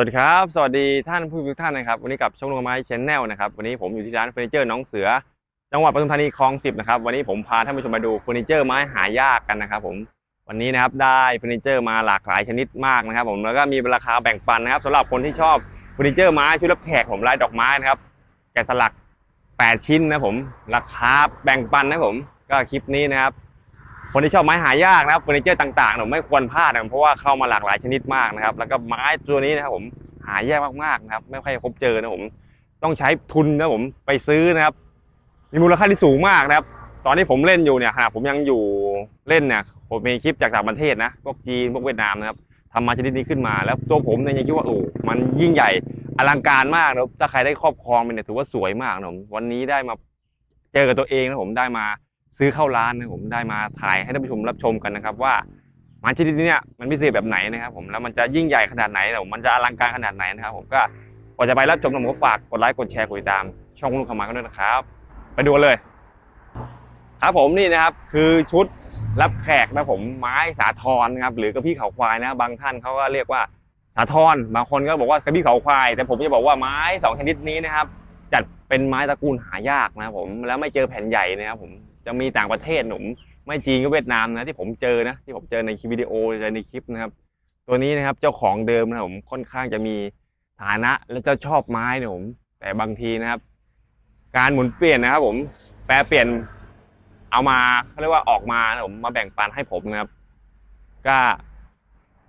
วัสดีครับ สวัสดีท่านผู้ชมทุกท่านนะครับ วันนี้กับช่องลงไม้ชแนลนะครับ วันนี้ผมอยู่ที่ร้านเฟอร์นิเจอร์น้องเสือ จังหวัดปทุมธานีคลองสิบนะครับ วันนี้ผมพาท่านผู้ชมมาดูเฟอร์นิเจอร์ไม้หายากกันนะครับ ผม วันนี้นะครับได้เฟอร์นิเจอร์มาหลากหลายชนิดมากนะครับ ผม แล้วก็มีราคาแบ่งปันนะครับสำหรับคนที่ชอบเฟอร์นิเจอร์ไม้ชุดรับแขกผมลายดอกไม้นะครับ แกะสลัก 8 ชิ้นนะผม ราคาแบ่งปันนะผม ก็คลิปนี้นะครับ คนที่ชอบไม้หายากนะครับเฟอร์นิเจอร์ต่างๆผมไม่ควรพลาดนะเพราะว่าเข้ามาหลากหลายชนิดมากนะครับ แล้วก็ไม้ตัวนี้นะครับผมหายากมากๆนะครับ ไม่ค่อยพบเจอนะผมต้องใช้ทุนนะผมไปซื้อนะครับ มีมูลค่าที่สูงมากนะครับ ตอนที่ผมเล่นอยู่เนี่ยขณะผมยังอยู่เล่นเนี่ยผมมีคลิปจากต่างประเทศนะพวกจีนพวกเวียดนามนะครับทำมาชนิดนี้ขึ้นมา แล้วตัวผมเนี่ยยังคิดว่าโอ้มันยิ่งใหญ่อลังการมากนะครับถ้าใครได้ครอบครองมันเนี่ยถือว่าสวยมากนะผมวันนี้ได้มาเจอกับตัวเองนะผมได้มา ซื้อเข้าร้านนะผมได้มาถ่ายให้ท่านผู้ชมรับชมกันนะครับ ว่าไม้ชนิดนี้เนี่ยมันพิเศษแบบไหนนะครับผมแล้วมันจะยิ่งใหญ่ขนาดไหนนะผมมันจะอลังการขนาดไหนนะครับผมก็ก่อนจะไปรับชมผมก็ฝากกดไลค์กดแชร์กดติดตาม ช่องคุณลูกขมากันด้วยนะครับ ไปดูกันเลย ครับผมนี่นะครับคือชุดรับแขกนะผมไม้สาทรนะครับหรือกระพี่เขาควายนะ บางท่านเขาก็เรียกว่าสาทรบางคนก็บอกว่ากระพี่เขาควาย แต่ผมจะบอกว่าไม้สองชนิดนี้นะครับ จัดเป็นไม้ตระกูลหายากนะครับผมแล้วไม่เจอแผ่นใหญ่นะครับผม จะมีต่างประเทศหนุ่มไม่จีนก็เวียดนามนะที่ผมเจอนะที่ผมเจอในคลิปวิดีโอเจอในคลิปนะครับตัวนี้นะครับเจ้าของเดิมนะผมค่อนข้างจะมีฐานะและเจ้าชอบไม้นะผมแต่บางทีนะครับ การหมุนเปลี่ยนนะครับผมแปลเปลี่ยนเอามาเขาเรียกว่าออกมานะผมมาแบ่งปันให้ผมนะครับ ก็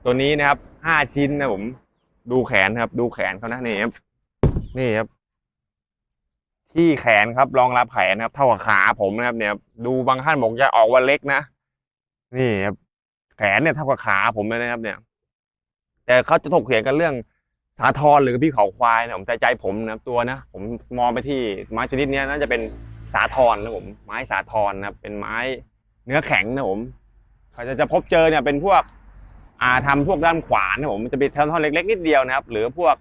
ตัวนี้นะครับห้าชิ้นนะผมดูแขนครับ ดูแขนเขานะนี่ครับนี่ครับ ที่แขนครับรองรับแขนครับ เท่ากับขาผมนะครับ เนี่ย ดูบางท่านบอกจะออกว่าเล็กนะนี่ครับแขนเนี่ยเท่ากับขาผมเลยนะครับ เนี่ย แต่เขาจะถกเถียงกันเรื่องสาทรหรือพี่เขาควายนะผมใจใจผมนะครับตัวนะผมมองไปที่ไม้ชนิดนี้น่าจะเป็นสาทรนะผมไม้สาทรนะครับเป็นไม้เนื้อแข็งนะผมเขาจะจะพบเจอเนี่ยเป็นพวก อ่าทำพวกด้านขวานนะผมมันจะเป็นท่อนๆเล็ก ๆ นิดเดียวนะครับ หรือพวก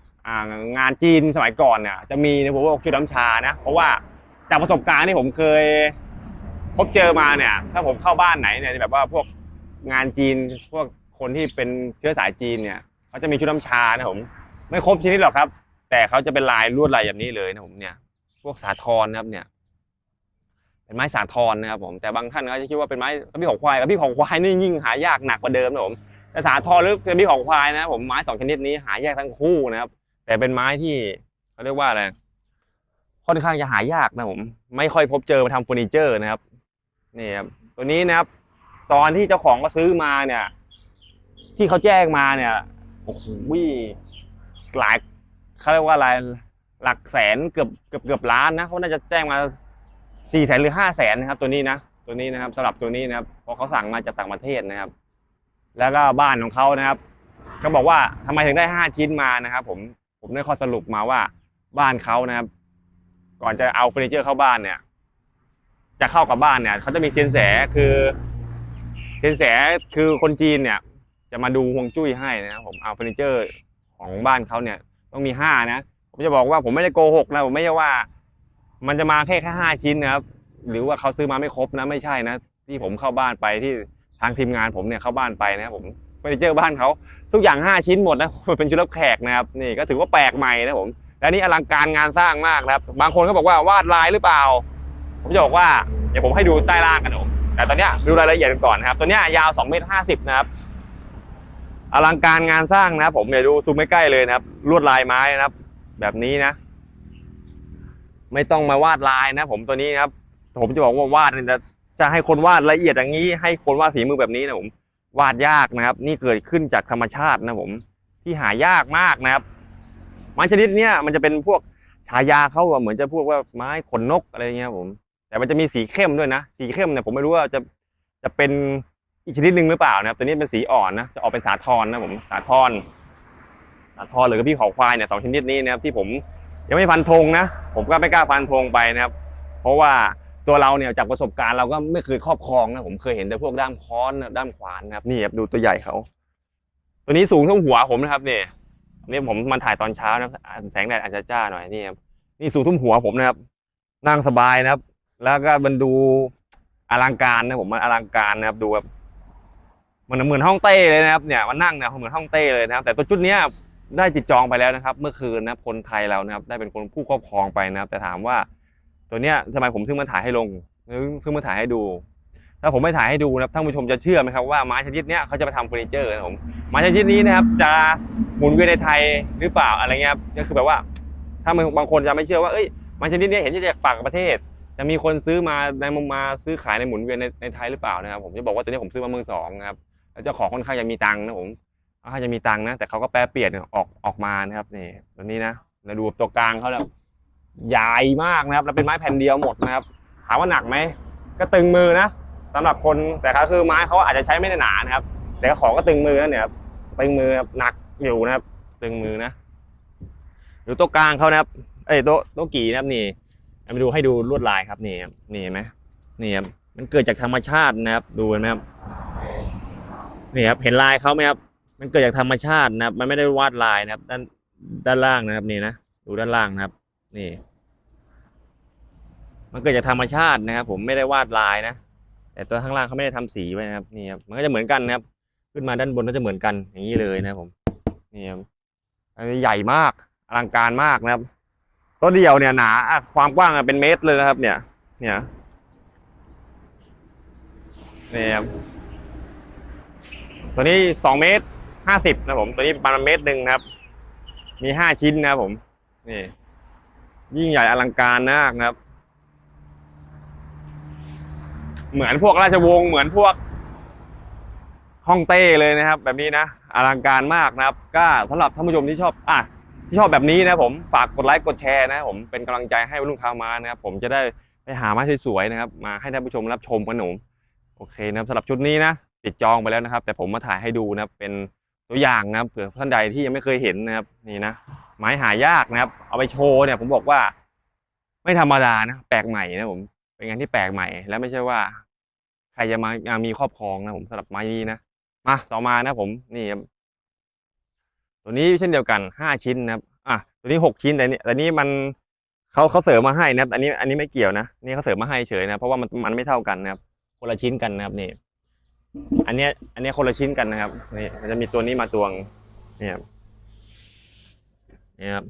งานจีนสมัยก่อนเนี่ยจะมีนะผมว่าชุดน้ำชานะเพราะว่าจากประสบการณ์ที่ผมเคย พบเจอมาเนี่ย ถ้าผมเข้าบ้านไหนเนี่ยแบบว่าพวกงานจีนพวกคนที่เป็นเชื้อสายจีนเนี่ยเขาจะมีชุดน้ำชานะผมไม่ครบชนิดหรอกครับ แต่เขาจะเป็นลายลวดลายแบบนี้เลยนะผมเนี่ย พวกสาทรนะครับเนี่ย เป็นไม้สาทรนะครับผมแต่บางท่านก็จะคิดว่าเป็นไม้กระบี่ของควายกระบี่ของควายนี่ยิ่งหายากหนักกว่าเดิมนะผมแต่สาทรหรือกระบี่ของควายนะผมไม้สองชนิดนี้หายากทั้งคู่นะครับ แต่เป็นไม้ที่เขาเรียกว่าอะไรค่อนข้างจะหายากนะผมไม่ค่อยพบเจอมาทำเฟอร์นิเจอร์นะครับนี่ครับตัวนี้นะครับ ตอนที่เจ้าของก็ซื้อมาเนี่ย ที่เขาแจ้งมาเนี่ยโอ้โหหลายเขาเรียกว่าอะไรหลักแสนเกือบเกือบเกือบล้านนะเขาน่าจะแจ้งมาสี่แสนหรือห้าแสนนะครับ ตัวนี้นะตัวนี้นะครับสำหรับตัวนี้นะครับเพราะเขาสั่งมาจากต่างประเทศนะครับ แล้วก็บ้านของเขานะครับเขาบอกว่าทำไมถึงได้ห้าชิ้นมานะครับ ผม ผมได้ข้อสรุปมาว่าบ้านเขานะครับ ก่อนจะเอาเฟอร์นิเจอร์เข้าบ้านเนี่ย จะเข้ากับบ้านเนี่ยเขาจะมีเซียนแสคือเซียนแสคือคนจีนเนี่ย จะมาดูฮวงจุ้ยให้นะครับผมเอาเฟอร์นิเจอร์ของบ้านเขาเนี่ย ต้องมีห้านะผมจะบอกว่าผมไม่ได้โกหกนะผมไม่ใช่ว่า มันจะมาแค่แค่ห้าชิ้นนะครับ หรือว่าเขาซื้อมาไม่ครบนะ ไม่ใช่นะ ที่ผมเข้าบ้านไปที่ทางทีมงานผมเนี่ยเข้าบ้านไปนะครับผม เฟอร์นิเจอร์บ้านเขาทุกอย่างห้าชิ้นหมดนะเป็นชุดรับแขกนะครับนี่ก็ถือว่าแปลกใหม่นะผมและนี่อลังการงานสร้างมากนะครับ บางคนก็บอกว่าวาดลายหรือเปล่า ผมจะบอกว่าเดี๋ยวผมให้ดูใต้ล่างกันผมแต่ตอนนี้ดูรายละเอียดกันก่อนนะครับตัวนี้ยาว2เมตร50นะครับอลังการงานสร้างนะครับผมเดี๋ยวดูซูมใกล้ๆเลยนะครับ ลวดลายไม้นะครับ แบบนี้นะ ไม่ต้องมาวาดลายนะ ผมตัวนี้นะครับ ผมจะบอกว่าวาดเนี่ยจะจะให้คนวาดละเอียดอย่างนี้ ให้คนวาดฝีมือแบบนี้นะผม วาดยากนะครับ นี่เกิดขึ้นจากธรรมชาตินะผม ที่หายากมากนะครับ ไม้ชนิดเนี้ยมันจะเป็นพวกฉายาเขาเหมือนจะพวกว่าไม้ขนนกอะไรเงี้ยผม แต่มันจะมีสีเข้มด้วยนะ สีเข้มเนี่ยผมไม่รู้ว่าจะจะเป็นอีกชนิดหนึ่งหรือเปล่านะครับตัวนี้เป็นสีอ่อนนะจะออกเป็นสาทรนะผมสาทรสาทรหรือกับพี่เขาควายเนี่ยสองชนิดนี้นะครับที่ผมยังไม่ฟันธงนะ ผมก็ไม่กล้าฟันธงไปนะครับ เพราะว่า ตัวเราเนี่ยจากประสบการณ์เราก็ไม่เคยครอบครองนะผมเคยเห็นแต่พวกด้ามค้อนด้ามขวานนะครับนี่ครับดูตัวใหญ่เขาตัวนี้สูงเท่าหัวผมนะครับเนี่ยนี่ผมมันถ่ายตอนเช้านะแสงแดดอาจจะจ้าหน่อยนี่ครับนี่สูงทุ่มหัวผมนะครับ นั่งสบายนะครับ แล้วก็มันดูอลังการนะผมมันอลังการนะครับดูแบบมันเหมือนห้องเต้เลยนะครับเนี่ยมันนั่งเนี่ยเหมือนห้องเต้เลยนะครับ แต่ตัวชุดเนี้ยได้ติดจองไปแล้วนะครับ เมื่อคืนนะครับคนไทยเรานะครับ ได้เป็นคนผู้ครอบครองไปนะครับ แต่ถามว่า ตัวเนี้ยทำไมผมถึงมาถ่ายให้ลงหรือถึงมาถ่ายให้ดู ถ้าผมไม่ถ่ายให้ดูนะครับท่านผู้ชมจะเชื่อไหมครับว่าไม้ชนิดเนี้ยเขาจะมาทำเฟอร์นิเจอร์นะผมไม้ชนิดนี้นะครับจะหมุนเวียนในไทยหรือเปล่าอะไรเงี้ยก็คือแบบว่า ถ้าบางคนจะไม่เชื่อว่าเอ้ยไม้ชนิดเนี้ยเห็นจากต่างประเทศจะมีคนซื้อมาในมุมมาซื้อขายในหมุนเวียนในในไทยหรือเปล่านะครับผมจะบอกว่าตัวนี้ผมซื้อมาเมืองสองนะครับแล้วเจ้าของค่อนข้างจะมีตังค์นะผมค่อนข้างจะมีตังค์นะแต่เขาก็แปรเปลี่ยนออกออกมานะครับนี่ตัวนี้นะเราดูตัวกลางเขาแล้ว ใหญ่มากนะครับ แล้วเป็นไม้แผ่นเดียวหมดนะครับ ถามว่าหนักไหม ก็ตึงมือนะสำหรับคนแต่ก็คือไม้เขาอาจจะใช้ไม่ได้หนานะครับ แต่ของก็ตึงมือนะเนี่ยครับตึงมือครับหนักอยู่นะครับ ตึงมือนะดูตัวกลางเขานะครับเอ้ยโต๊ะโต๊ะกี่นะครับนี่เอามาดูให้ดูลวดลายครับนี่นี่เห็นไหมนี่ครับมันเกิดจากธรรมชาตินะครับ ดูเห็นไหมครับนี่ครับเห็นลายเขาไหมครับ มันเกิดจากธรรมชาตินะครับ มันไม่ได้วาดลายนะครับ ด้านด้านล่างนะครับนี่นะดูด้านล่างนะครับ นี่ มันเกิดจากธรรมชาตินะครับ ผมไม่ได้วาดลายนะ แต่ตัวข้างล่างเขาไม่ได้ทำสีไว้นะครับนี่ครับมันก็จะเหมือนกันนะครับ ขึ้นมาด้านบนก็จะเหมือนกันอย่างนี้เลยนะครับผมนี่ครับอันนี้ใหญ่มากอลังการมากนะครับต้นเดียวเนี่ยหนาความกว้างเป็นเมตรเลยนะครับ เนี่ย เนี่ยนี่ครับตัวนี้สองเมตรห้าสิบนะผม ตัวนี้ประมาณเมตรหนึ่งนะครับ มีห้าชิ้นนะครับผม นี่ ยิ่งใหญ่อลังการมากนะครับ เหมือนพวกราชวงศ์เหมือนพวกฮ่องเต้เลยนะครับ แบบนี้นะอลังการมากนะครับ ก็สำหรับท่านผู้ชมที่ชอบอะที่ชอบแบบนี้นะผมฝากกดไลค์กดแชร์นะผมเป็นกำลังใจให้ลุงคามานะครับ ผมจะได้ไปหาม้สวยๆนะครับ มาให้ท่านผู้ชมรับชมกันหนุ่มโอเคนะครับสำหรับชุดนี้นะติดจองไปแล้วนะครับ แต่ผมมาถ่ายให้ดูนะเป็นตัวอย่างนะครับเผื่อท่านใดที่ยังไม่เคยเห็นนะครับนี่นะไม้หายากนะครับ เอาไปโชว์เนี่ยผมบอกว่า ไม่ธรรมดานะแปลกใหม่นะผม เป็นงานที่แปลกใหม่ และไม่ใช่ว่า ใครจะมามามีครอบครองนะผมสำหรับไม้นี้นะมาต่อมานะผมนี่ตัวนี้เช่นเดียวกันห้าชิ้นนะครับอะตัวนี้หกชิ้นแต่นี่แต่นี้มันเขาเขาเสริมมาให้นะครับ อันนี้อันนี้ไม่เกี่ยวนะนี่เขาเสริมมาให้เฉยนะเพราะว่ามันมันไม่เท่ากันนะครับคนละชิ้นกันนะครับนี่ อันเนี้ย อันเนี้ยคนละชิ้นกันนะครับนี่มันจะมีตัวนี้มาตวงเนี่ยครับนี่ครับ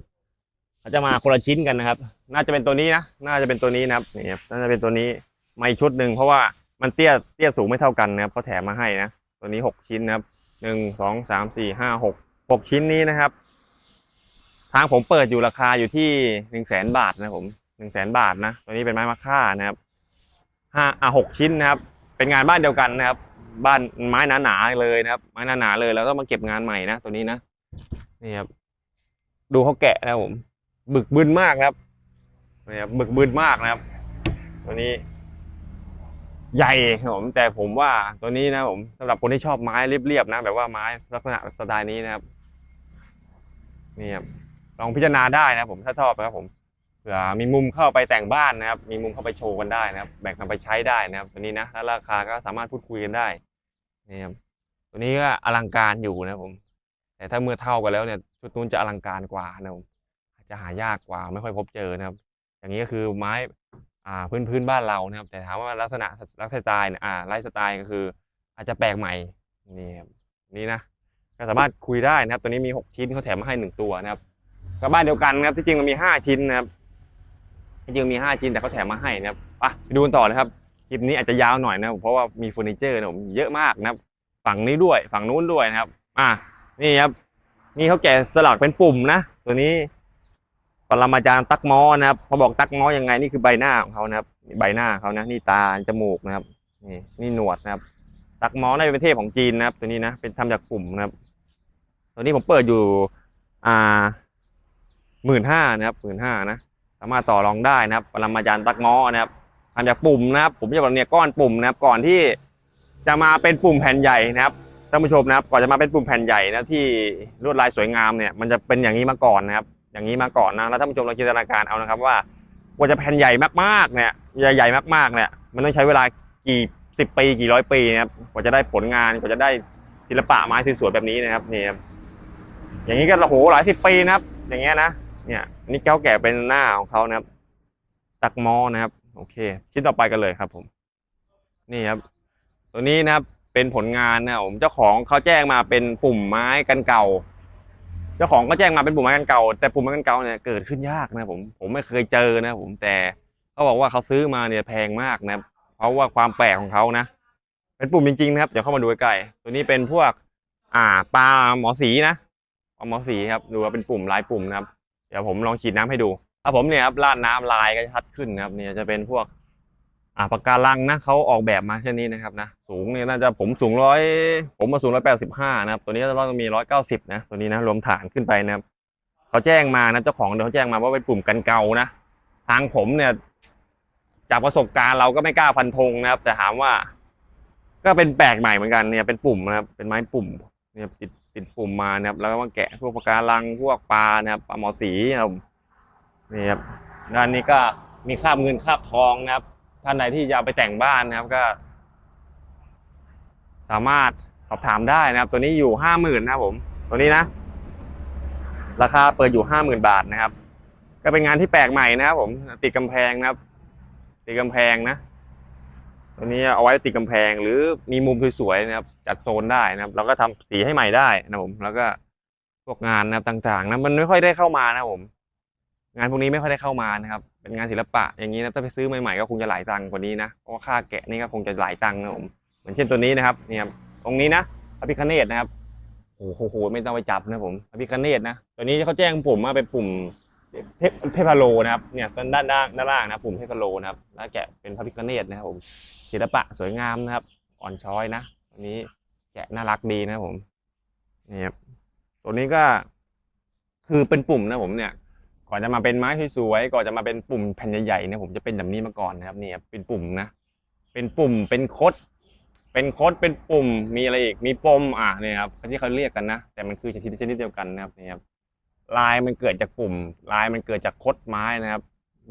เขาจะมาคนละชิ้นกันนะครับ น่าจะเป็นตัวนี้นะ น่าจะเป็นตัวนี้นะครับนี่ครับน่าจะเป็นตัวนี้มาอีกชุดหนึ่งเพราะว่ามันเตี้ยเตี้ยสูงไม่เท่ากันนะครับเขาแถมมาให้นะตัวนี้หกชิ้นนะครับหนึ่งสองสามสี่ห้าหกหกชิ้นนี้นะครับ ทางผมเปิดอยู่ราคาอยู่ที่หนึ่งแสนบาทนะผมหนึ่งแสนบาทนะตัวนี้เป็นไม้มะค่านะครับห้าอะหกชิ้นนะครับ เป็นงานบ้านเดียวกันนะครับ บ้านไม้หนาๆเลยนะครับ ไม้หนาๆเลยแล้วก็มาเก็บงานใหม่นะตัวนี้นะนี่ครับดูเขาแกะนะผมบึกบึนมากครับ นี่ครับบึกบึนมากนะครับ ตัวนี้ ใหญ่ครับผมแต่ผมว่าตัวนี้นะผมสำหรับคนที่ชอบไม้เรียบๆนะแบบว่าไม้ลักษณะสไตล์นี้นะครับนี่ครับลองพิจารณาได้นะผมถ้าชอบนะครับผมเผื่อมีมุมเข้าไปแต่งบ้านนะครับ มีมุมเข้าไปโชว์กันได้นะครับ แบ่งนำไปใช้ได้นะครับ ตัวนี้นะแล้วราคาก็สามารถพูดคุยกันได้นี่ครับตัวนี้ก็อลังการอยู่นะครับผม แต่ถ้าเมื่อเท่ากันแล้วเนี่ยชุดนู้นจะอลังการกว่านะครับผมอาจจะหายากกว่าไม่ค่อยพบเจอนะครับ อย่างนี้ก็คือไม้อ่าพื้นพื้นบ้านเรานะครับ แต่ถามว่าลักษณะลักษณะสไตล์เนี่ยอ่าไลฟ์สไตล์ก็คือ อาจจะแปลกใหม่นี่ครับนี่นะก็สามารถคุยได้นะครับ ตัวนี้มีหกชิ้นเขาแถมมาให้หนึ่งตัวนะครับก็บ้านเดียวกันนะครับที่จริงมันมีห้าชิ้นนะครับที่จริงมีห้าชิ้นแต่เขาแถมมาให้นะครับไปดูกันต่อเลยครับคลิปนี้อาจจะยาวหน่อยนะเพราะว่ามีเฟอร์นิเจอร์นะผมเยอะมากนะครับ ฝั่งนี้ด้วยฝั่งนู้นด้วยนะครับ อะนี่ครับนี่เขาแกะสลักเป็นปุ่มนะ ตัวนี้ ปรมาจารย์ตักมอนะครับพอบอกตักมอยังไงนี่คือใบหน้าของเขานะครับใบหน้าเขานะ นี่ตาจมูกนะครับ นี่นี่หนวดนะครับ ตักมอน่าจะเป็นเทพของจีนนะครับ ตัวนี้นะเป็นทำจากปุ่มนะครับ ตัวนี้ผมเปิดอยู่ อ่าหมื่นห้านะครับหมื่นห้านะสามารถต่อรองได้นะครับปรมาจารย์ตักมอนะครับทำจากปุ่มนะครับ ผมจะบอกเนี่ยก้อนปุ่มนะครับ ก่อนที่จะมาเป็นปุ่มแผ่นใหญ่นะครับท่านผู้ชมนะครับ ก่อนจะมาเป็นปุ่มแผ่นใหญ่นะที่ลวดลายสวยงามเนี่ยมันจะเป็นอย่างนี้มาก่อนนะครับ อย่างนี้มาก่อนนะแล้วท่านผู้ชมเราจินตนาการเอานะครับว่ากว่าจะแผ่นใหญ่มากๆเนี่ยใหญ่ๆมากๆเนี่ยมันต้องใช้เวลากี่สิบปีกี่ร้อยปีนะครับกว่าจะได้ผลงานกว่าจะได้ศิลปะไม้สวยๆแบบนี้นะครับนี่ครับอย่างนี้ก็โอ้โหหลายสิบปีนะครับ อย่างเงี้ยนะเนี่ยนี่เก้าแก่เป็นหน้าของเขานะครับ ตักมอนะครับ โอเค ชิ้นต่อไปกันเลยครับ ผม นี่ครับ ตัวนี้นะครับเป็นผลงานนะผมเจ้าของเขาแจ้งมาเป็นปุ่มไม้กันเก่า จ้าของก็แจ้งมาเป็นปุ่มไม้กันเก่า แต่ปุ่มไม้กันเก่าเนี่ยเกิดขึ้นยากนะผมผมไม่เคยเจอนะผมแต่เขาบอกว่าเขาซื้อมาเนี่ยแพงมากนะเพราะว่าความแปลกของเขานะ เป็นปุ่มจริงๆนะครับเดี๋ยวเข้ามาดูใกล้ๆตัวนี้เป็นพวก อ่าปลาหมอสีนะปลาหมอสีครับดูว่าเป็นปุ่มลายปุ่มนะครับ เดี๋ยวผมลองฉีดน้ำให้ดูถ้าผมเนี่ยครับราดน้ำลายก็จะชัดขึ้นนะครับเนี่ยจะเป็นพวก อ่าปากการังนะเขาออกแบบมาเช่นนี้นะครับนะสูงเนี่ยน่าจะผมสูงร้อยผมมาสูงร้อยแปดสิบห้านะครับตัวนี้จะต้องมีร้อยเก้าสิบนะตัวนี้นะรวมฐานขึ้นไปนะครับเขาแจ้งมานะเจ้าของเดี๋ยวเขาแจ้งมาว่าเป็นปุ่มกันเกานะทางผมเนี่ย จากประสบการณ์เราก็ไม่กล้าฟันธงนะครับ แต่ถามว่า ก็เป็นแปลกใหม่เหมือนกันเนี่ยเป็นปุ่มนะครับเป็นไม้ปุ่มเนี่ยติดติดปุ่มมานะครับ แล้วก็มาแกะพวกปากการังพวกปลานะครับปลาหมอสีนะครับนี่ครับด้านนี้ก็มีคราบเงินคราบทองนะครับ ท่านใดที่จะไปแต่งบ้านนะครับก็ สามารถสอบถามได้นะครับ ตัวนี้อยู่ห้าหมื่นนะครับผม ตัวนี้นะ ราคาเปิดอยู่ห้าหมื่นบาทนะครับ ก็เป็นงานที่แปลกใหม่นะครับผม ติดกำแพงนะครับ ติดกำแพงนะ ตัวนี้เอาไว้ติดกำแพงหรือมีมุมสวยๆนะครับ จัดโซนได้นะครับ เราก็ทำสีให้ใหม่ได้นะครับผม แล้วก็พวกงานนะครับต่างๆนะมันไม่ค่อยได้เข้ามานะผม งานพวกนี้ไม่ค่อยได้เข้ามานะครับ เป็นงานศิลปะอย่างนี้นะถ้าไปซื้อใหม่ๆก็คงจะหลายตังค์กว่านี้นะเพราะว่าค่าแกะนี่ก็คงจะหลายตังค์นะผมเหมือนเช่นตัวนี้นะครับเนี่ยครับตรงนี้นะพระพิคเนตนะครับโอ้โหไม่ต้องไปจับนะผมพระพิคเนตนะตัวนี้เขาแจ้งปุ่มมาเป็นปุ่มเทพเทพโลนะครับเนี่ยตอนด้านด้านด้านล่างนะปุ่มเทพโลนะครับแล้วแกะเป็นพระพิคเนตนะครับผมศิลปะสวยงามนะครับ อ่อนช้อยนะตัวนี้แกะน่ารักดีนะผมนี่ครับตัวนี้ก็คือเป็นปุ่มนะผมเนี่ย ก่อนจะมาเป็นไม้สวยๆก่อนจะมาเป็นปุ่มแผ่นใหญ่ๆเนี่ยผมจะเป็นแบบนี้มาก่อนนะครับเนี่ยเป็นปุ่มนะ เป็นปุ่มเป็นคด เป็นคดเป็นปุ่มมีอะไรอีกมีปมอะเนี่ยครับที่เขาเรียกกันนะ แต่มันคือชนิดชนิดเดียวกันนะครับเนี่ยครับลายมันเกิดจากปุ่ม ลายมันเกิดจากคดไม้นะครับ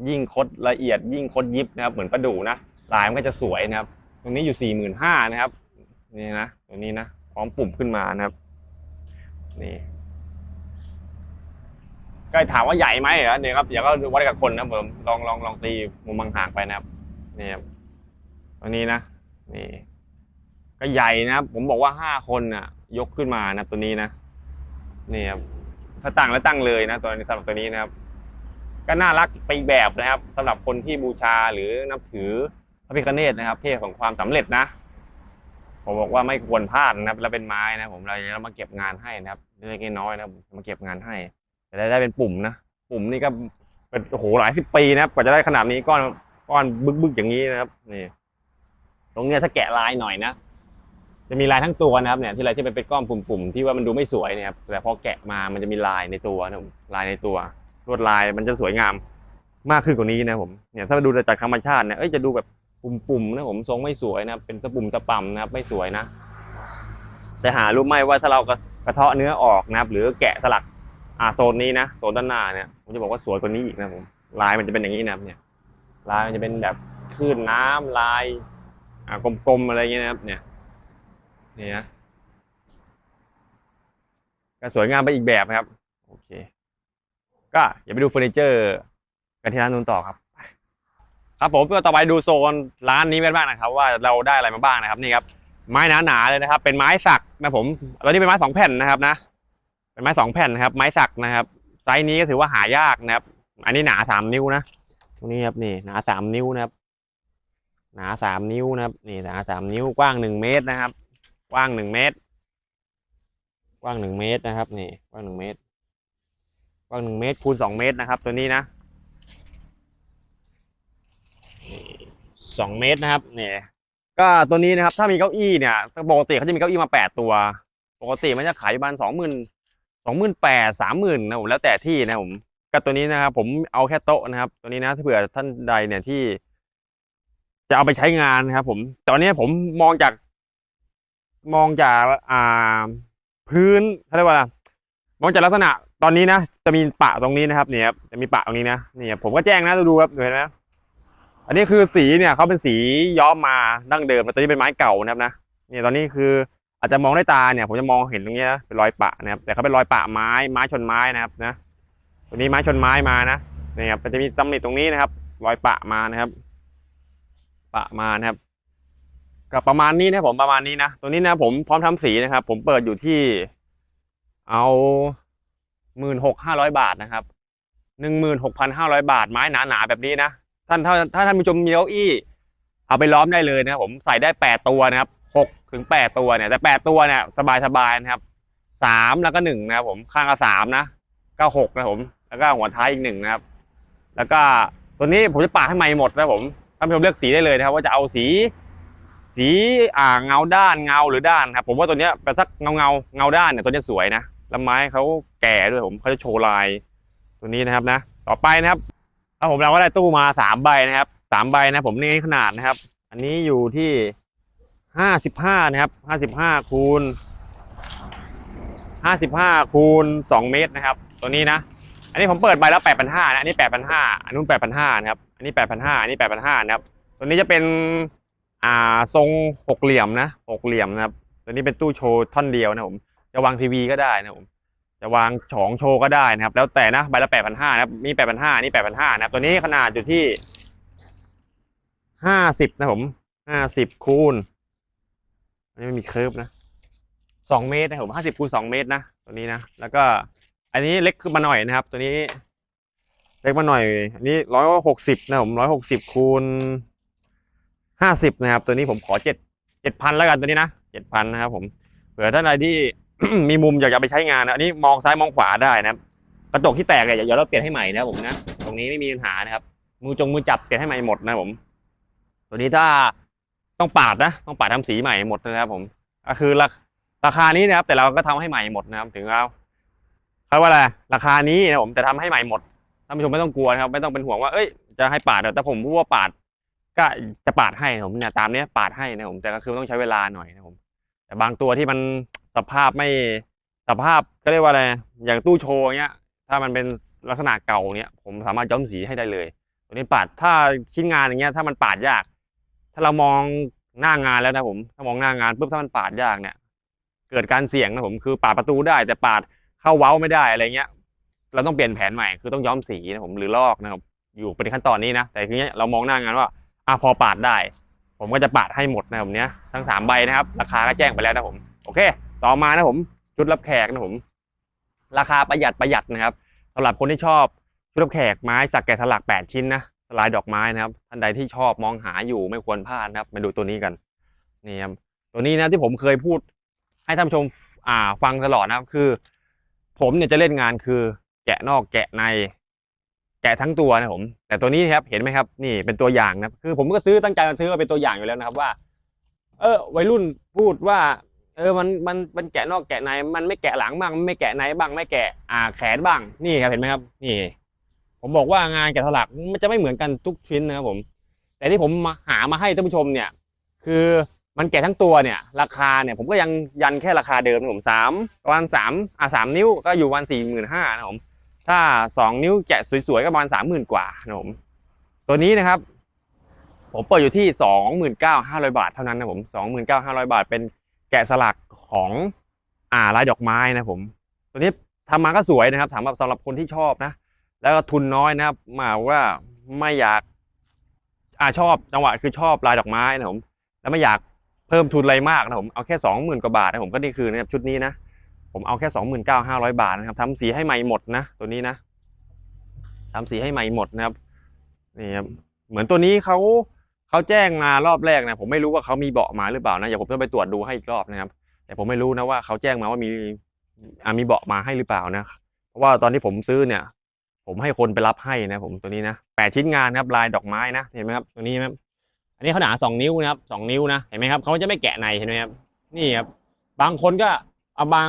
ยิ่งคดละเอียด ยิ่งคดยิบนะครับ เหมือนประดู่นะลายมันก็จะสวยนะครับ ตรงนี้อยู่สี่หมื่นห้านะครับนี่นะตัวนี้นะพร้อมปุ่มขึ้นมานะครับนี่ ก็ถามว่าใหญ่ไหมเหรอเนี่ยครับเดี๋ยวก็วัดกับคนนะผมลองลองลองตีมุมบางห่างไปนะครับนี่ครับตัวนี้นะนี่ ก็ใหญ่นะครับ ผมบอกว่าห้าคนน่ะ ยกขึ้นมานะตัวนี้นะนี่ครับถ้าตั้งแล้วตั้งเลยนะตัวนี้สำหรับตัวนี้นะครับ ก็น่ารักไปอีกแบบนะครับสำหรับคนที่บูชาหรือนับถือพระพิฆเนศนะครับ เทพของความสำเร็จนะผมบอกว่าไม่ควรพลาดนะครับ แล้วเป็นไม้นะผมเราจะมาเก็บงานให้นะครับเล็กน้อยนะมาเก็บงานให้ จะได้ได้เป็นปุ่มนะ ปุ่มนี่ก็เป็นโอ้โหหลายสิบปีนะครับกว่าจะได้ขนาดนี้ก้อนก้อนบึกๆอย่างนี้นะครับนี่ตรงเนี้ยถ้าแกะลายหน่อยนะจะมีลายทั้งตัวนะครับเนี่ยที่อะไรที่มันเป็นก้อนปุ่มๆที่ว่ามันดูไม่สวยนี่ยครับแต่พอแกะมามันจะมีลายในตัวนะลายในตัวลวดลายมันจะสวยงามมากขึ้นกว่านี้นะผมเนี่ยถ้าดูจากธรรมชาติเนี่ยเอ้ยจะดูแบบปุ่มๆนะผมทรงไม่สวยนะเป็นตะปุ่มตะป่ำนะครับไม่สวยนะ แต่หารู้ไหมว่าถ้าเรากระเทาะเนื้อออกนะครับ หรือแกะสลัก อ่าโซนนี้นะโซนด้านหน้าเนี่ยผมจะบอกว่าสวยกว่านี้อีกนะผมลายมันจะเป็นอย่างนี้นะครับเนี่ยลายมันจะเป็นแบบคลื่นน้ำลายอ่ากลมๆอะไรเงี้ยนะครับ เนี่ยนี่นะก็สวยงามไปอีกแบบครับ โอเค ก็อย่าไปดูเฟอร์นิเจอร์กันที่ร้านนู้นต่อครับ ครับผมก็ต่อไปดูโซนร้านนี้กันบ้างนะครับ ว่าเราได้อะไรมาบ้างนะครับนี่ครับ ไม้หนาๆเลยนะครับ เป็นไม้สักนะผมตอนนี้เป็นไม้สองแผ่นนะครับนะ เป็นไม้สองแผ่นนะครับ ไม้สักนะครับ ไซส์นี้ก็ถือว่าหายากนะครับ อันนี้หนาสามนิ้วนะตรงนี้ครับนี่หนาสามนิ้วนะครับ หนาสามนิ้วนะครับนี่หนาสามนิ้วกว้างหนึ่งเมตรนะครับ กว้างหนึ่งเมตร กว้างหนึ่งเมตรนะครับนี่กว้างหนึ่งเมตร กว้างหนึ่งเมตรคูณสองเมตรนะครับ ตัวนี้นะสองเมตรนะครับเนี่ยก็ตัวนี้นะครับถ้ามีเก้าอี้เนี่ยปกติเขาจะมีเก้าอี้มาแปดตัว ปกติมันจะขายประมาณสองหมื่น สองหมื่นแปดสามหมื่นนะผมแล้วแต่ที่นะผมกับตัวนี้นะครับผมเอาแค่โต๊ะนะครับ ตัวนี้นะถ้าเผื่อท่านใดเนี่ยที่ จะเอาไปใช้งานนะครับ ผมตอนนี้ผมมองจาก มองจากอ่า พื้นเขาเรียกว่าอะไรมองจากลักษณะตอนนี้นะจะมีปะตรงนี้นะครับเนี่ยครับจะมีปะตรงนี้นะเนี่ยผมก็แจ้งนะดูครับเห็นไหมอันนี้คือสีเนี่ยเขาเป็นสีย้อมมาดั้งเดิมแต่ตอนนี้เป็นไม้เก่านะครับนะเนี่ยตอนนี้คือ อาจจะมองด้วยตาเนี่ยผมจะมองเห็นตรงนี้ยเป็นรอยปะนะครับแต่เขาเป็นรอยปะไม้ไม้ชนไม้นะครับนะตัวนี้ไม้ชนไม้มานะนี่ครับมันจะมีตำหนิตรงนี้นะครับ รอยปะมานะครับ ปะมานะครับก็ประมาณนี้นะผมประมาณนี้นะตัวนี้นะผมพร้อมทำสีนะครับ ผมเปิดอยู่ที่ เอาหมื่นหกห้าร้อยบาทนะครับหนึ่งหมื่นหกพันห้าร้อยบาทไม้หนาๆแบบนี้นะท่านถ้าถ้าท่านผู้ชมมีเก้าอี้ เอาไปล้อมได้เลยนะครับผมใส่ได้แปดตัวนะครับ ถึงแปดตัวเนี่ยแต่แปดตัวเนี่ยสบายๆนะครับสามแล้วก็หนึ่งนะครับผมข้างละสามนะก็หกนะผม แล้วก็หัวท้ายอีกหนึ่งนะครับ แล้วก็ตัวนี้ผมจะปาดให้ใหม่หมดนะผมท่านผู้ชมเลือกสีได้เลยนะครับ ว่าจะเอาสี สีอ่าเงาด้านเงาหรือด้านครับ ผมว่าตัวเนี้ยเป็นสักเงาเงาเงาด้านเนี่ยตัวเนี้ยสวยนะแล้วไม้เขาแก่ด้วยผมเขาจะโชว์ลาย ตัวนี้นะครับนะ ต่อไปนะครับถ้าผมเราก็ได้ตู้มาสามใบนะครับสามใบนะ ผมนี่ขนาดนะครับ อันนี้อยู่ที่ ห้าสิบห้านะครับห้าสิบห้าคูณห้าสิบห้าคูณสองเมตรนะครับ ตัวนี้นะ อันนี้ผมเปิดใบแล้วแปดพันห้านะอันนี้แปดพันห้าอันนู้นแปดพันห้านะครับ อันนี้แปดพันห้าอันนี้แปดพันห้านะครับ ตัวนี้จะเป็นอ่าทรงหกเหลี่ยมนะหกเหลี่ยมนะครับ ตัวนี้เป็นตู้โชว์ท่อนเดียวนะผม จะวางทีวีก็ได้นะผม จะวางฉองโชว์ก็ได้นะครับ แล้วแต่นะใบละแปดพันห้านะครับนี่แปดพันห้านี่แปดพันห้านะครับ ตัวนี้ขนาดอยู่ที่ห้าสิบนะผมห้าสิบคูณ นนี้ไม่มีเคิร์ฟนะสองเมตรนะผมห้าสิบคูณสองเมตรนะตัวนี้นะแล้วก็อันนี้เล็กขึ้นมาหน่อยนะครับ ตัวนี้ เล็กมาหน่อย อันนี้ร้อยหกสิบนะผมร้อยหกสิบคูณห้าสิบนะครับ ตัวนี้ผมขอเจ็ดเจ็ดพันแล้วกันตัวนี้นะเจ็ดพันนะครับ ผมเผื่อท่านใดที่มีมุมอยากจะไปใช้งานนะอันนี้มองซ้ายมองขวาได้นะครับ กระจกที่แตกเนี่ยเดี๋ยวเราเปลี่ยนให้ใหม่นะครับผมนะตรงนี้ไม่มีปัญหานะครับ มือจงมือจับเปลี่ยนให้ใหม่หมดนะผม ตัวนี้ถ้า ต้องปาดนะ ต้องปาดทำสีใหม่หมดนะครับผมก็คือราราคานี้นะครับ แต่เราก็ทำให้ใหม่หมดนะครับ ถึงเราเขาว่าอะไรราคานี้นะผมแต่ทำให้ใหม่หมดท่านผู้ชมไม่ต้องกลัวนะครับ ไม่ต้องเป็นห่วงว่าเอ้ยจะให้ปาดแต่ผมพูดว่าปาด ก็จะปาดให้นะผมเนี่ยตามเนี้ยปาดให้นะผมแต่ก็คือต้องใช้เวลาหน่อยนะผม แต่บางตัวที่มันสภาพไม่สภาพก็เรียกว่าอะไรอย่างตู้โชว์เนี้ย ถ้ามันเป็นลักษณะเก่าเนี้ยผมสามารถย้อมสีให้ได้เลยตัวนี้ปาดถ้าชิ้นงานอย่างเงี้ยถ้ามันปาดยาก ถ้าเรามองหน้างานแล้วนะผม ถ้ามองหน้างานปุ๊บถ้ามันปาดยากเนี่ย เกิดการเสี่ยงนะผมคือปาดประตูได้ แต่ปาดเข้าเว้าไม่ได้อะไรเงี้ย เราต้องเปลี่ยนแผนใหม่คือต้องย้อมสีนะผมหรือลอกนะครับ อยู่เป็นขั้นตอนนี้นะ แต่ทีเนี้ยเรามองหน้างานว่าอะพอปาดได้ ผมก็จะปาดให้หมดนะผมเนี้ยทั้งสามใบนะครับ ราคาก็แจ้งไปแล้วนะผม โอเค ต่อมานะผม ชุดรับแขกนะผม ราคาประหยัดประหยัดนะครับสำหรับคนที่ชอบชุดรับแขกไม้สักแกะสลัก 8 ชิ้นนะ ลายดอกไม้นะครับ ท่านใดที่ชอบมองหาอยู่ไม่ควรพลาดนะครับมาดูตัวนี้กันนี่ครับตัวนี้นะที่ผมเคยพูดให้ท่านผู้ชมอ่าฟังตลอดนะครับคือ ผมเนี่ยจะเล่นงานคือ แกะนอกแกะใน แกะทั้งตัวนะผม แต่ตัวนี้ครับเห็นไหมครับ นี่เป็นตัวอย่างนะคือ ผมก็ซื้อตั้งใจมาซื้อมาเป็นตัวอย่างอยู่แล้วนะครับว่า เออ วัยรุ่นพูดว่า เออมันมันมันแกะนอกแกะใน มันไม่แกะหลังบ้างไม่แกะในบ้างไม่แกะอ่าแขนบ้างนี่ครับเห็นไหมครับ นี่ ผมบอกว่างานแกะสลักมันจะไม่เหมือนกันทุกชิ้นนะครับผม แต่ที่ผมมาหามาให้ท่านผู้ชมเนี่ย คือมันแกะทั้งตัวเนี่ย ราคาเนี่ยผมก็ยังยันแค่ราคาเดิมนะผมสามประมาณสามอ่าสามนิ้วก็อยู่ประมาณสี่หมื่นห้านะผมถ้าสองนิ้วแกะสวยๆก็ประมาณสามหมื่นกว่านะผมตัวนี้นะครับ ผมเปิดอยู่ที่สองหมื่นเก้าห้าร้อยบาทเท่านั้นนะผมสองหมื่นเก้าห้าร้อยบาท เป็นแกะสลักของอ่าลายดอกไม้นะผม ตัวนี้ทำมาก็สวยนะครับถามว่าสำหรับคนที่ชอบนะ แล้วก็ทุนน้อยนะครับมาว่าไม่อยากอ่าชอบจังหวะคือชอบลายดอกไม้นะผม แล้วไม่อยากเพิ่มทุนอะไรมากนะผมเอาแค่สองหมื่นกว่าบาทนะผมก็นี่คือนะครับชุดนี้นะผมเอาแค่สองหมื่นเก้าห้าร้อยบาทนะครับทำสีให้ใหม่หมดนะตัวนี้นะทำสีให้ใหม่หมดนะครับนี่ครับเหมือนตัวนี้เขาเขาแจ้งมารอบแรกนะผมไม่รู้ว่าเขามีเบาะมาหรือเปล่านะเดี๋ยวผมต้องไปตรวจดูให้อีกรอบนะครับ แต่ผมไม่รู้นะว่าเขาแจ้งมาว่ามีมีเบาะมาให้หรือเปล่านะเพราะว่าตอนที่ผมซื้อเนี่ย ผมให้คนไปรับให้นะผมตัวนี้นะแปดชิ้นงานครับลายดอกไม้นะเห็นไหมครับตัวนี้ครับอันนี้เขาหนาสองนิ้วนะครับสองนิ้วนะเห็นไหมครับเขาจะไม่แกะในเห็นไหมครับนี่ครับบางคนก็เอาบาง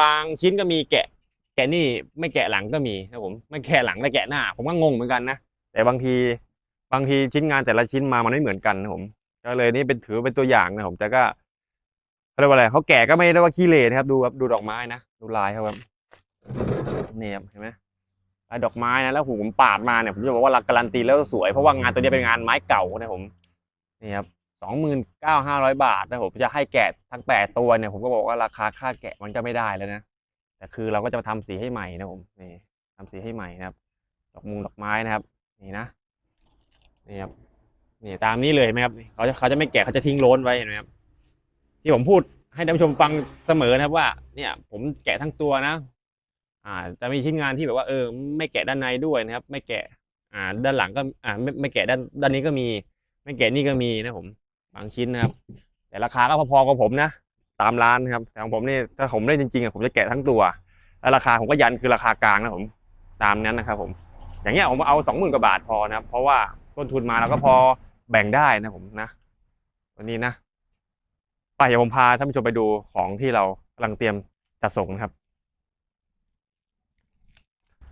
บางชิ้นก็มีแกะ แกะนี่ไม่แกะหลังก็มีนะผมไม่แกะหลังแต่แกะหน้า ผมก็งงเหมือนกันนะแต่บางทีบางทีชิ้นงานแต่ละชิ้นมามันไม่เหมือนกันนะผมก็เลยนี่เป็นถือเป็นตัวอย่างนะผมแต่ก็เขาเรียกว่าอะไรเขาแก่ก็ไม่ได้ว่าขี้เหร่นะครับ ดูครับดูดอกไม้นะดูลายครับนี่ครับเห็นไหม ดอกไม้นะแล้วหูผมปาดมาเนี่ยผมจะบอกว่าราการันตีแล้วสวยเพราะว่างานตัวนี้เป็นงานไม้เก่านะผมนี่ครับสองหมื่นเก้าห้าร้อยบาทนะผมจะให้แกะทั้งแปดตัวเนี่ยผมก็บอกว่าราคาค่าแกะมันก็ไม่ได้แล้วนะแต่คือเราก็จะมาทำสีให้ใหม่นะผมนี่ทำสีให้ใหม่นะครับ ดอกมุงดอกไม้นะครับ นี่นะนี่ครับนี่ตามนี้เลยไหมครับเขาจะเขาจะไม่แกะเขาจะทิ้งโล้นไว้เห็นไหมครับที่ผมพูดให้ท่านผู้ชมฟังเสมอนะครับว่า เนี่ย ผมแกะทั้งตัวนะ อ่าจะมีชิ้นงานที่แบบว่าเออไม่แกะด้านในด้วยนะครับ ไม่แกะ อ่า ด้านหลังก็อ่าไม่ไม่แกะด้านด้านนี้ก็มี ไม่แกะนี่ก็มีนะผมบางชิ้นนะครับ แต่ราคาก็พอๆกับผมนะตามร้านนะครับแต่ของผมนี่ถ้าผมเล่นจริงๆอะผมจะแกะทั้งตัวแล้วราคาผมก็ยันคือราคากลางนะผมตามนั้นนะครับ ผม อย่างเงี้ยผมเอาสองหมื่นกว่าบาทพอนะครับ เพราะว่าต้นทุนมาเราก็พอแบ่งได้นะผมนะวันนี้นะไปเดี๋ยวผมพาท่านผู้ชมไปดูของที่เรากำลังเตรียมจัดส่งนะครับ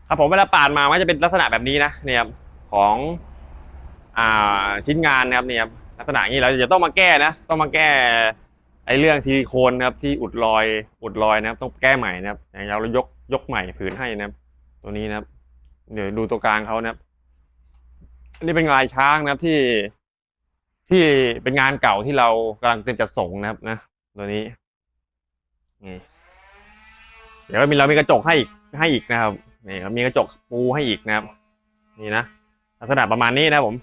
ครับผมเวลาปาดมามันจะเป็นลักษณะแบบนี้นะเนี่ยครับของอ่าชิ้นงานนะครับเนี่ยครับลักษณะนี้เราจะต้องมาแก้นะ ต้องมาแก้ไอ้เรื่องซิลิโคนนะครับที่อุดรอยอุดรอยนะครับ ต้องแก้ใหม่นะครับอย่างเรายกยกใหม่ผืนให้นะครับ ตัวนี้นะครับ เดี๋ยวดูตัวกลางเขานะครับอันนี้เป็นลายช้างนะครับที่ที่เป็นงานเก่าที่เรากำลังเตรียมจัดส่งนะครับนะ ตัวนี้นี่เดี๋ยวมีเรามีกระจกให้อีกให้อีกนะครับ นี่ครับมีกระจกปูให้อีกนะครับ นี่นะลักษณะประมาณนี้นะผม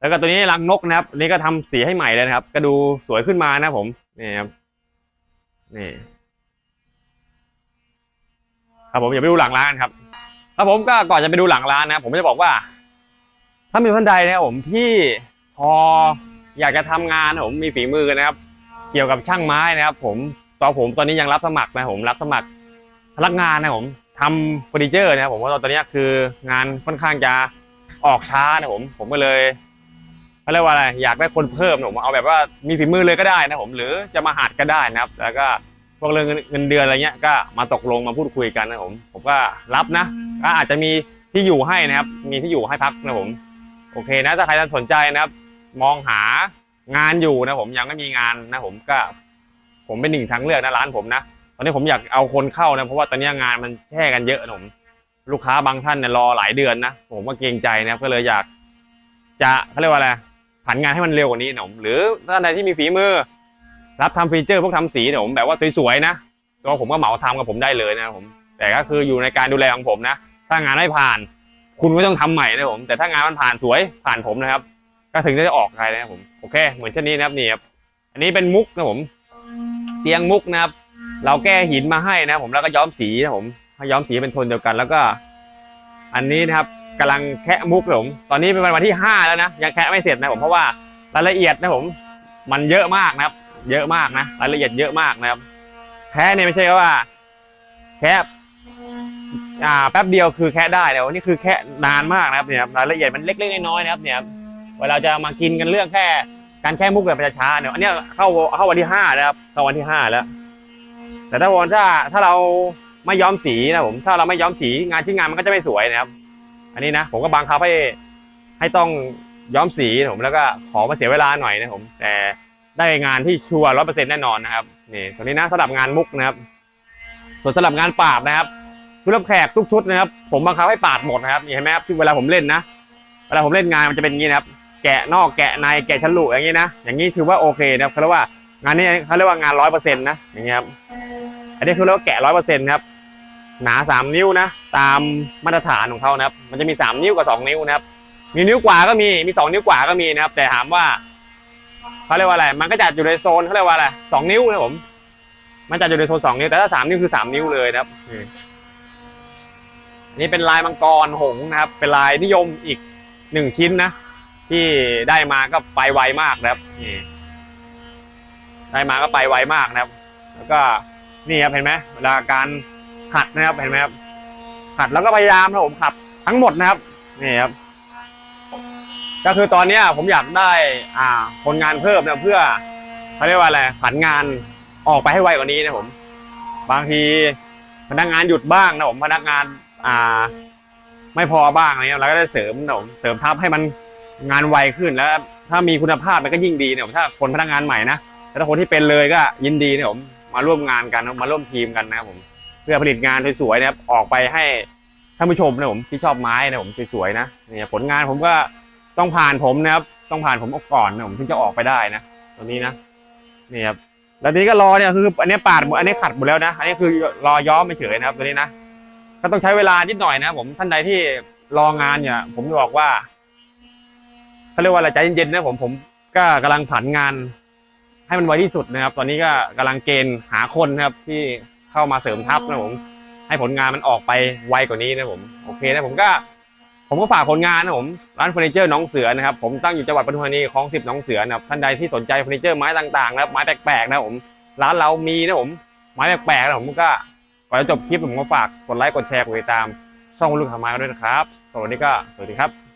แล้วก็ตัวนี้รังนกนะครับนนี้ก็ทำสีให้ใหม่เลยนะครับ ก็ดูสวยขึ้นมานะผมนี่ครับนี่ครับผมอย่าไปดูหลังร้านครับครับผมก็ก่อนจะไปดูหลังร้านนะผมจะบอกว่า ถ้ามีท่านใดนะครับผมที่พออยากจะทำงานนะผมมีฝีมือนะครับ เกี่ยวกับช่างไม้นะครับ ผมตอนผมตอนนี้ยังรับสมัครนะผมรับสมัครพนักงานนะผม ทำเฟอร์นิเจอร์นะครับผมเพราะว่าตอนนี้คืองานค่อนข้างจะออกช้านะผมผมก็เลยเขาเรียกว่าอะไรอยากได้คนเพิ่มผมเอาแบบว่ามีฝีมือเลยก็ได้นะผมหรือจะมาหัดก็ได้นะครับ แล้วก็พวกเรื่องเงินเดือนอะไรเงี้ยก็มาตกลงมาพูดคุยกันนะผมผมก็รับนะก็อาจจะมีที่อยู่ให้นะครับ มีที่อยู่ให้พักนะผม โอเคนะถ้าใครสนใจนะครับ มองหางานอยู่นะผมยังไม่มีงานนะผมก็ ผมเป็นหนึ่งทางเลือกนะร้านผมนะ อนนี้ผมอยากเอาคนเข้านะเพราะว่าตอนนี้งานมันแช่กันเยอะนะผมลูกค้าบางท่านเนี่ยรอหลายเดือนนะผมก็เกรงใจนะก็เลยอยาก จะเขาเรียกว่าอะไรผันงานให้มันเร็วกว่านี้นะผมหรือท่านใดที่มีฝีมือ รับทำฟีเจอร์พวกทำสีนี่ยผมแบบว่าสวยๆนะตัวผมก็เหมาทำกับผมได้เลยนะผม แต่ก็คืออยู่ในการดูแลของผมนะ ถ้างานไม่ผ่าน คุณก็ต้องทำใหม่นะผม แต่ถ้างานมันผ่านสวยผ่านผมนะครับ ก็ถึงจะออกใครนะผมโอเค เหมือนเช่นนี้นะครับนี่ครับอันนี้เป็นมุกนะผม เตียงมุกนะครับ เราแก้หินมาให้นะผมแล้วก็ย้อมสีนะผมให้ย้อมสีเป็นโทนเดียวกัน แล้วก็ อันนี้นะครับกำลังแคะมุกผมตอนนี้เป็นวันที่ห้าแล้วนะยังแคะไม่เสร็จนะผมเพราะว่ารายละเอียดนะผมมันเยอะมากนะครับ เยอะมากนะรายละเอียดเยอะมากนะครับแค่เนี่ยไม่ใช่ว่า แค่อ่าแป๊บเดียวคือแค่ได้แต่วันนี้คือแค่นานมากนะครับเนี่ยรายละเอียดมันเล็กๆน้อยๆนะครับเนี่ยเวลาจะมากินกันเรื่องแค่การแค่มุกแบบช้าเนี่ยอันนี้เข้าเข้าวันที่ห้าแล้วครับเข้าวันที่ห้าแล้ว แต่ถ้าวันถ้าถ้าเราไม่ย้อมสีนะผมถ้าเราไม่ย้อมสีงานที่งานมันก็จะไม่สวยนะครับ อันนี้นะผมก็บังคับให้ให้ต้องย้อมสีนะผมแล้วก็ขอมาเสียเวลาหน่อยนะผมแต่ได้งานที่ชัวร์ร้อยเปอร์เซ็นต์แน่นอนนะครับนี่ตัวนี้นะสำหรับงานมุกนะครับ ส่วนสำหรับงานปาบนะครับชุดรับแขกทุกชุดนะครับ ผมบังคับให้ปาดหมดนะครับนี่เห็นไหมครับที่เวลาผมเล่นนะเวลาผมเล่นงานมันจะเป็นอย่างนี้นะครับ แกะนอกแกะในแกะฉลุอย่างนี้นะอย่างนี้ถือว่าโอเคนะครับเขาเรียกว่างานนี้เขาเรียกว่างานร้อยเปอร์เซ็นต์นะอย่างเงี้ยครับ อันนี้คือเรียกว่าแกะร้อยเปอร์เซ็นต์ครับ หนาสามนิ้วนะ ตามมาตรฐานของเขานะครับ มันจะมีสามนิ้วกับสองนิ้วนะครับ มีนิ้วกว่าก็มี มีสองนิ้วกว่าก็มีนะครับ แต่ถามว่าเขาเรียกว่าอะไร มันก็จัดอยู่ในโซนเขาเรียกว่าอะไรสองนิ้วนะผม มันจัดอยู่ในโซนสองนิ้ว แต่ถ้าสามนิ้วคือสามนิ้วเลยนะครับนี่เป็นลายมังกรหงนะครับ เป็นลายนิยมอีกหนึ่งชิ้นนะ ที่ได้มาก็ไปไวมากนะครับนี่ได้มาก็ไปไวมากนะครับ แล้วก็ นี่ครับเห็นไหมเวลาการขัดนะครับเห็นไหมครับขัดแล้วก็พยายามนะผมขัดทั้งหมดนะครับนี่ครับ ก็คือตอนเนี้ยผมอยากได้ อ่าคนงานเพิ่มนะเพื่อเขาเรียกว่าอะไรผันงานออกไปให้ไวกว่านี้นะผม บางทีพนักงานหยุดบ้างนะผมพนักงานอ่า ไม่พอบ้างอะไรเงี้ยเราก็ได้เสริมนะผมเสริมทัพให้มันงานไวขึ้นแล้ว ถ้ามีคุณภาพมันก็ยิ่งดีเนี่ยผมถ้าคนพนักงานใหม่นะแต่ถ้าคนที่เป็นเลยก็ยินดีเนี่ยผม มาร่วมงานกันมาร่วมทีมกันนะครับผม เพื่อผลิตงานสวยๆนะครับออกไปให้ท่านผู้ชมนะผมที่ชอบไม้นะผมสวยๆนะเนี่ยผลงานผมก็ต้องผ่านผมนะครับ ต้องผ่านผมก่อนนะผมถึงจะออกไปได้นะตัวนี้นะนี่ครับแล้วนี้ก็รอเนี่ยคืออันนี้ปาดหมดอันนี้ขัดหมดแล้วนะ อันนี้คือรอย้อมไปเฉยนะครับตัวนี้นะก็ต้องใช้เวลานิดหน่อยนะผมท่านใดที่รองานเนี่ย ผมบอกว่าเขาเรียกว่าอะไรใจเย็นๆนะผมผมก็กำลังผันงาน ให้มันไวที่สุดนะครับ ตอนนี้ก็กำลังเกณฑ์หาคนนะครับที่เข้ามาเสริมทัพนะผมให้ผลงานมันออกไปไวกว่านี้นะผมโอเคนะผมก็ ผมก็ฝากผลงานนะผมร้านเฟอร์นิเจอร์น้องเสือนะครับผมตั้งอยู่จังหวัดปทุมธานีคลองสิบน้องเสือนะครับท่านใดที่สนใจเฟอร์นิเจอร์ไม้ต่างๆนะครับไม้แปลกๆนะผมร้านเรามีนะผมไม้แปลกๆนะผมก็ก่อนจะจบคลิปผมก็ฝากกดไลค์กดแชร์กดติดตามช่องลูกค้าไม้ด้วยนะครับสวัสดีก็สวัสดีครับ